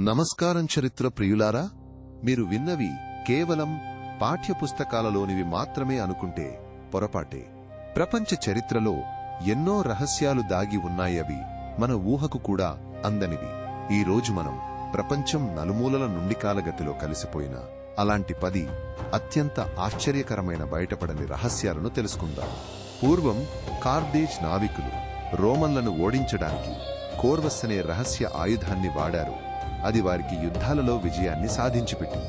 నమస్కారం చరిత్ర ప్రియులారా మీరు విన్నవి కేవలం పాఠ్యపుస్తకాలలోనివి మాత్రమే అనుకుంటే పొరపాటే. ప్రపంచ చరిత్రలో ఎన్నో రహస్యాలు దాగి ఉన్నాయవి మన ఊహకు కూడా అందనివి ఈ రోజు మనం ప్రపంచం నలుమూలల నుండి కాలగతిలో కలిసిపోయిన అలాంటి పది అత్యంత ఆశ్చర్యకరమైన బయటపడని రహస్యాలను తెలుసుకుందాం. పూర్వం కార్దేజ్ నావికులు రోమన్లను ఓడించడానికి కోర్వస్ అనే రహస్య ఆయుధాన్ని వాడారు. అది వారికి యుద్ధాలలో విజయాన్ని సాధించిపెట్టింది.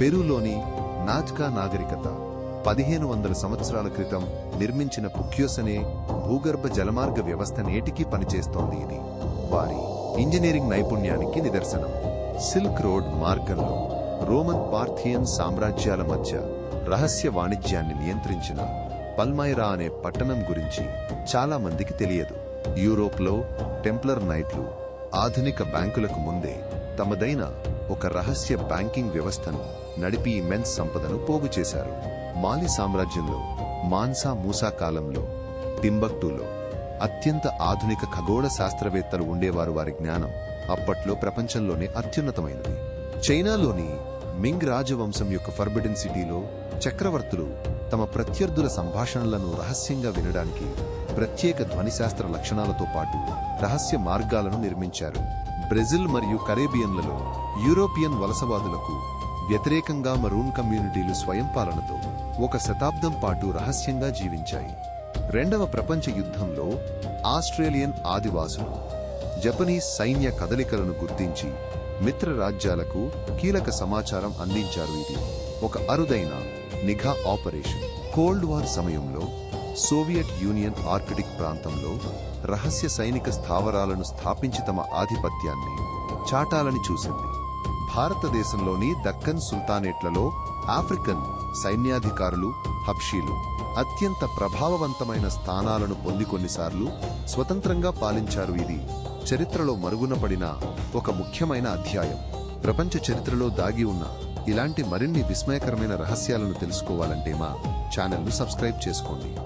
పెరూలోని నాజ్కా నాగరికత పదిహేను వందల సంవత్సరాల క్రితం నిర్మించిన పుక్యోస్ అనే భూగర్భ జలమార్గ వ్యవస్థ నేటికీ పనిచేస్తోంది ఇది. వారి ఇంజనీరింగ్ నైపుణ్యానికి నిదర్శనం. సిల్క్ రోడ్ మార్గంలో రోమన్ పార్థియన్ సామ్రాజ్యాల మధ్య రహస్య వాణిజ్యాన్ని నియంత్రించిన పల్మైరా అనే పట్టణం గురించి చాలా మందికి తెలియదు. యూరోప్లో టెంప్లర్ నైట్లు ఆధునిక బ్యాంకులకు ముందే తమదైన ఒక రహస్య బ్యాంకింగ్ వ్యవస్థను నడిపి ఇమెన్స్ సంపదను పోగు చేశారు. మాలి సామ్రాజ్యంలో మాన్సా మూసా కాలంలో టింబక్టూలో అత్యంత ఆధునిక ఖగోళ శాస్త్రవేత్తలు ఉండేవారు వారి జ్ఞానం అప్పట్లో ప్రపంచంలోనే అత్యున్నతమైనది. చైనాలోని మింగ్ రాజవంశం యొక్క ఫర్బిడెన్ సిటీలో చక్రవర్తులు తమ ప్రత్యర్థుల సంభాషణలను రహస్యంగా వినడానికి ప్రత్యేక ధ్వనిశాస్త్ర లక్షణాలతో పాటు రహస్య మార్గాలను నిర్మించారు. బ్రెజిల్ మరియు కరేబియన్లలో యూరోపియన్ వలసవాదులకు వ్యతిరేకంగా మరూన్ కమ్యూనిటీలు స్వయంపాలనతో ఒక శతాబ్దం పాటు రహస్యంగా జీవించాయి. రెండవ ప్రపంచ యుద్ధంలో ఆస్ట్రేలియన్ ఆదివాసులు జపనీస్ సైన్య కదలికలను గుర్తించి మిత్ర రాజ్యాలకు కీలక సమాచారం అందించారు. ఇది ఒక అరుదైన నిఘా ఆపరేషన్. కోల్డ్ వార్ సమయంలో సోవియట్ యూనియన్ ఆర్కిటిక్ ప్రాంతంలో రహస్య సైనిక స్థావరాలను స్థాపించి తమ ఆధిపత్యాన్ని చాటాలని చూసింది. భారతదేశంలోని దక్కన్ సుల్తానేట్లలో ఆఫ్రికన్ సైన్యాధికారులు హబ్షీలు అత్యంత ప్రభావవంతమైన స్థానాలను పొంది కొన్నిసార్లు స్వతంత్రంగా పాలించారు. ఇది చరిత్రలో మరుగున పడిన ఒక ముఖ్యమైన అధ్యాయం. ప్రపంచ చరిత్రలో దాగి ఉన్న ఇలాంటి మరిన్ని విస్మయకరమైన రహస్యాలను తెలుసుకోవాలంటే మా ఛానల్ను సబ్స్క్రైబ్ చేసుకోండి.